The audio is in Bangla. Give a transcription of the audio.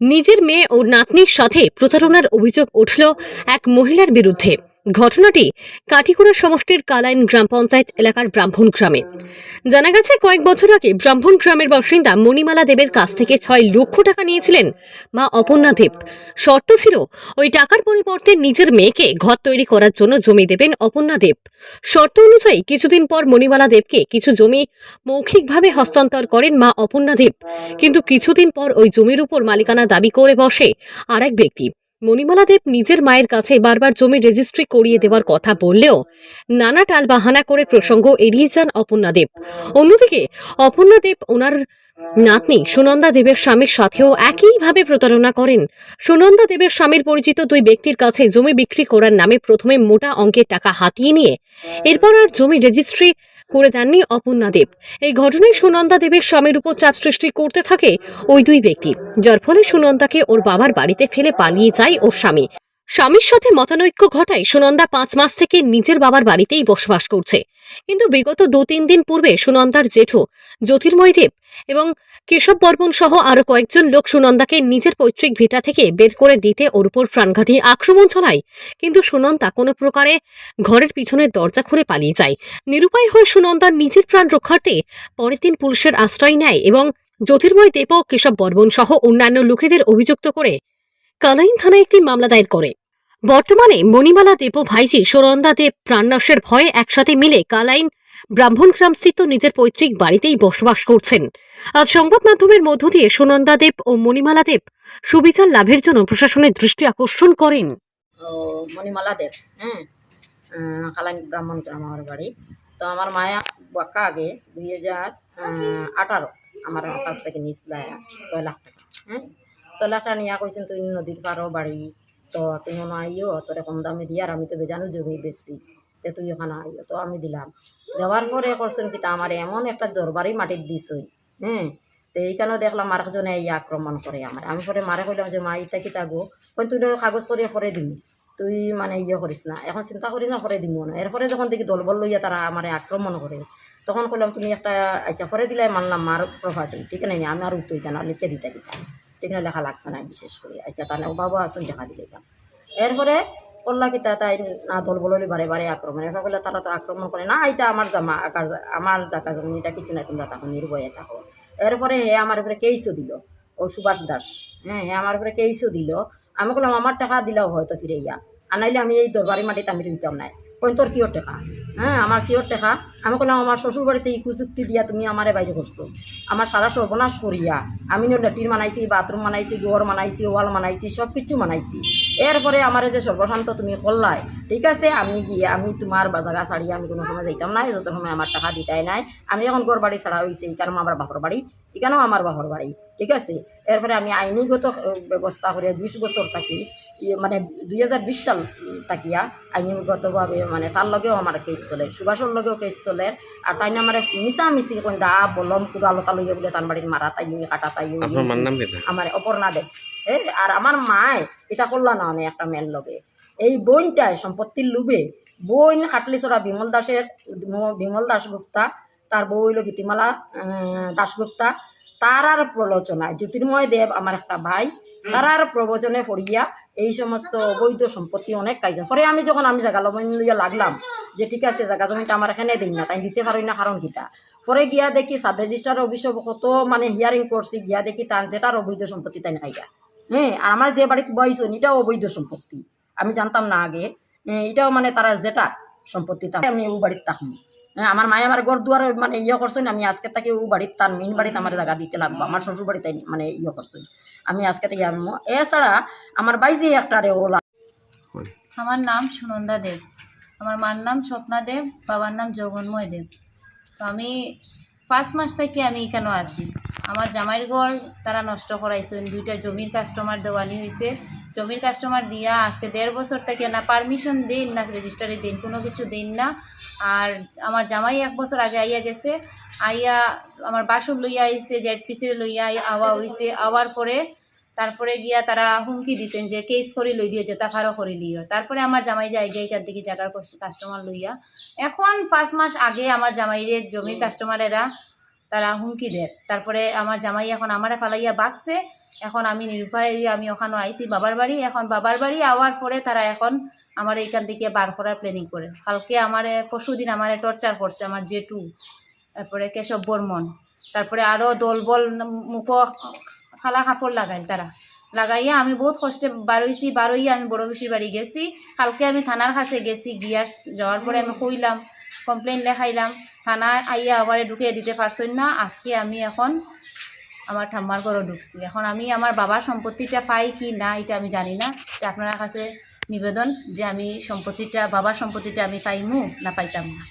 নিজের মেয়ে ও নাতনির সাথে প্রতারণার অভিযোগ উঠল এক মহিলার বিরুদ্ধে। ঘটনাটি কাঠিকুড়া সমষ্টির কালাইন গ্রাম পঞ্চায়েত এলাকার ব্রাহ্মণ গ্রামে। জানা গেছে, কয়েক বছর আগে ব্রাহ্মণ গ্রামের বাসিন্দা মণিমালা দেবের কাছ থেকে ছয় লক্ষ টাকা নিয়েছিলেন মা অপর্ণা দেব। শর্ত ছিল, ওই টাকার পরিবর্তে নিজের মেয়েকে ঘর তৈরি করার জন্য জমি দেবেন অপর্ণা দেব। শর্ত অনুযায়ী কিছুদিন পর মণিমালা দেবকে কিছু জমি মৌখিকভাবে হস্তান্তর করেন মা অপর্ণা দেব। কিন্তু কিছুদিন পর ওই জমির উপর মালিকানা দাবি করে বসে আরেক ব্যক্তি। মণিমালা দেব নিজের মায়ের কাছে বারবার জমি রেজিস্ট্রি করিয়ে দেওয়ার কথা বললেও নানা টালবাহানা করে প্রসঙ্গ এড়িয়ে যান অপর্ণা দেব। অন্যদিকে অপর্ণা দেব ওনার নাতনি সুনন্দা দেবের স্বামীর সাথেও একইভাবে প্রতারণা করেন। সুনন্দা দেবের স্বামীর পরিচিত দুই ব্যক্তির কাছে জমি বিক্রি করার নামে প্রথমে মোটা অঙ্কের টাকা হাতিয়ে নিয়ে, এরপর আর জমি রেজিস্ট্রি করে দেননি অপর্ণা দেব। এই ঘটনায় সুনন্দা দেবের স্বামীর উপর চাপ সৃষ্টি করতে থাকে ওই দুই ব্যক্তি, যার ফলে সুনন্দাকে ওর বাবার বাড়িতে ফেলে পালিয়ে যায় ওর স্বামী। স্বামীর সাথে মতানৈক্য ঘটায় সুনন্দা পাঁচ মাস থেকে নিজের বাবার বাড়িতেই বসবাস করছে। কিন্তু বিগত দু তিন দিন পূর্বে সুনন্দার জেঠু, জ্যোতির্ময় দেব এবং কেশব বর্মন সহ আরও কয়েকজন লোক সুনন্দাকে নিজের পৈতৃক ভিটা থেকে বের করে দিতে ওর উপর প্রাণঘাতী আক্রমণ চালায়। কিন্তু সুনন্দা কোনো প্রকারে ঘরের পিছনের দরজা খুলে পালিয়ে যায়। নিরুপায় হয়ে সুনন্দা নিজের প্রাণ রক্ষার্থে পরের দিন পুলিশের আশ্রয় নেয় এবং জ্যোতির্ময় দেব কেশব বর্মন সহ অন্যান্য লোকেদের অভিযুক্ত করে কালাইন থানায় একটি মামলা দায়ের করে। বর্তমানে মণিমালা দেব ভাইজি সুনন্দা দেব প্রাণনাশের ভয়ে একসাথে মিলে কালাইন ব্রাহ্মণগ্রাম স্থিত নিজের পৈতৃক বাড়িতেই বসবাস করছেন। আজ সংবাদ মাধ্যমের মধ্য দিয়ে সুনন্দা দেব ও মণিমালা দেব সুবিচার লাভের জন্য প্রশাসনের দৃষ্টি আকর্ষণ করেন। মণিমালা দেব হ্যাঁ কালানি ব্রাহ্মণ গ্রাম আমার বাড়ি। তো আমার মায়া বাক্কা আগে, দুই হাজার আঠারো। আমার কাছ থেকে ছয় লাখ টাকা হ্যাঁ টাকা নিয়ে কইছেন তুই নদীর পারও বাড়ি তো তুই মনে আইও তোর কম দামে আর আমি তো বেজানো জমি বেশি তে তুই ওখানে আইও তো আমি দিলাম। দেওয়ার পরে করছেন কি আমার এমন একটা দরবারই মাটির দিছই হ্যাঁ তো এইখানেও দেখলাম মার্কজনে এই আক্রমণ করে আমার আমি পরে মারে কইলাম যে, মা ইটা কি তাগো কই তুই কাগজ করে করে দিবি তুই মানে ইয়ে করিস না। এখন চিন্তা করিস না করে দিব না এরপরে যখন দেখি দলবল লইয়া তারা আমার আক্রমণ করে, তখন কইলাম, তুমি একটা আচ্ছা করে দিলে মানলাম মার প্রপার্টি ঠিক না আমি আর উত্তর না, লিখে দিতে দিতাম ঠিক না লেখা লাগতো না বিশেষ করে। আচ্ছা ও বাবা আসুন, দেখা দিলে এরপরে করলা কি তা তাই না দল বললি বারে বারে আক্রমণ। এরপর করলে তারা তো আক্রমণ করে না এটা আমার জামা, আকার, আমার জায়গা জমি, এটা কিছু নাই, তোমরা তখন নির্ভয়ে থাকো। এরপরে হে আমার উপরে কেইসও দিল? ও সুভাষ দাস। হ্যাঁ হে আমার উপরে কেইসও দিল? আমি বললাম আমার টাকা দিলেও হয়তো ফিরে ইয়া আনাইলে আমি এই দরবারি মাটিতে আমি রইতাম নাই। কই তোর কিয়র টাকা? হ্যাঁ আমার কিয়র টাকা? আমি বললাম আমার শ্বশুর বাড়িতে এই কুচুক্তি দিয়া তুমি আমারে বাইরে করছ। আমার সারা সর্বনাশ করিয়া আমি নো ল্যাট্রিন বানাইছি বাথরুম বানাইছি ঘর বানাইছি ওয়াল বানাইছি সব কিছু বানাইছি এরপরে আমার যে সর্বশান্ত তুমি করলাই, ঠিক আছে, আমি গিয়ে আমি তোমার জায়গা ছাড়িয়ে আমি কোনো সময় যাইতাম নাই, যত সময় আমার টাকা দিতাই নাই। আমি এখন ঘর বাড়ি ছাড়া হয়েছে এখানেও আমার বাপর বাড়ি এখানেও আমার বাপর বাড়ি ঠিক আছে? এরপরে আমি আইনিগত ব্যবস্থা করে বিশ বছর থাকি মানে দুই হাজার বিশ সাল তাকিয়া আইনগতভাবে মানে তার লগেও আমার কেস চলে সুভাষর লগেও কেস চলে আর তাই না আমার মিশা মিশি কোন দা বলম কুড়া লতা লইয়া বলে তার বাড়ির মারা তাই কাটা তাই আমার অপর্ণা দেব এ আর আমার মায় এটা করলা না অনেক একটা মেয়ের লগে। এই বইনটায় সম্পত্তির লুবে বইন খাটলি খাটলিছড়া বিমল দাসের বিমল দাস দাসগুপ্তা তার বউ হইল গীতিমালা উম, দাশগুপ্তা তার আর প্রলোচনায় জ্যোতির্ময় দেব আমার একটা ভাই তার আর প্রবচনে পড়িয়া এই সমস্ত অবৈধ সম্পত্তি অনেক কাজ পরে আমি যখন আমি জায়গা লবণ লইয়া লাগলাম যে ঠিক আছে জায়গা জমিটা আমার এখানে দিই না তাই দিতে পারি না কারণ কিতা? পরে গিয়া দেখি সাব রেজিস্ট্রার অফিসে কত মানে হিয়ারিং করছি গিয়া দেখি তার যেটার অবৈধ সম্পত্তি তাই খাইয়া হ্যাঁ আর আমার যে বাড়িতে বয়সন এটাও অবৈধ সম্পত্তি। আমি জানতাম না আগে এটাও মানে তার যেটা সম্পত্তি আমি ও বাড়িতে থাকব। আমার মায়ে আমার ঘর দুয়ার মানে ইয়ে করছেন আমি আজকে থেকে ও বাড়ির তার মেইন বাড়িতে আমার জায়গা দিতে লাগবো আমার শ্বশুর বাড়িতে মানে ইয়ে করছেন। আমি আজকে থেকে আনব। এছাড়া আমার বাইজি একটা রে ওলা। আমার নাম সুনন্দা দেব। আমার মার নাম স্বপ্না দেব বাবার নাম জগন্ময় দেব। তো আমি পাঁচ মাস থেকে আমি এখানে আছি। আমার জামাইয়ের ঘর তারা নষ্ট করাইছেন দুইটা জমির কাস্টমার দেওয়ানি হয়েছে জমির কাস্টমার দিয়া আজকে দেড় বছর থেকে না পারমিশন দিন না রেজিস্টারে দিন কোনো কিছু দিন না। আর আমার জামাই এক বছর আগে আইয়া গেছে আইয়া আমার বাসুর লইয়া আইছে জেড পিসির লইয়া আওয়া হইছে আওয়ার পরে তারপরে গিয়া তারা হুমকি দিছেন যে কেস করে লই দিয়ে যেতা ফারো করে লিও। তারপরে আমার জামাই যাই গিয়ে এখান থেকে জায়গার কাস্টমার লইয়া। এখন পাঁচ মাস আগে আমার জামাইয়ের জমির কাস্টমারেরা তারা হুমকি দেয়। তারপরে আমার জামাই এখন আমারে ফালাইয়া বাকছে এখন আমি নিরুপায় আমি ওখানে আইছি বাবার বাড়ি। এখন বাবার বাড়ি আওয়ার পরে তারা এখন আমার এইখান থেকে বার করার প্ল্যানিং করে। কালকে আমার পরশু দিন আমার টর্চার করছে আমার জেঠু, তারপরে কেশব বর্মন, তারপরে আরও দলবল মুখ খালা কাপড় লাগাই তারা। লাগাইয়া আমি বহুত কষ্টে বারোইছি বারোইয়া আমি বড় বেশির বাড়ি গেছি। কালকে আমি থানার কাছে গেছি, গিয়া যাওয়ার পরে আমি কইলাম কমপ্লেন লেখাইলাম থানা আইয়া আবার ঢুকিয়ে দিতে পারছই না, আজকে আমি এখন আমার ঠাম্মার ঘরও ঢুকছি। এখন আমি আমার বাবার সম্পত্তিটা পাই কি না, এটা আমি জানি না। এটা আপনার কাছে নিবেদন যে আমি সম্পত্তিটা বাবার সম্পত্তিটা আমি পাইমু না পাইতাম না।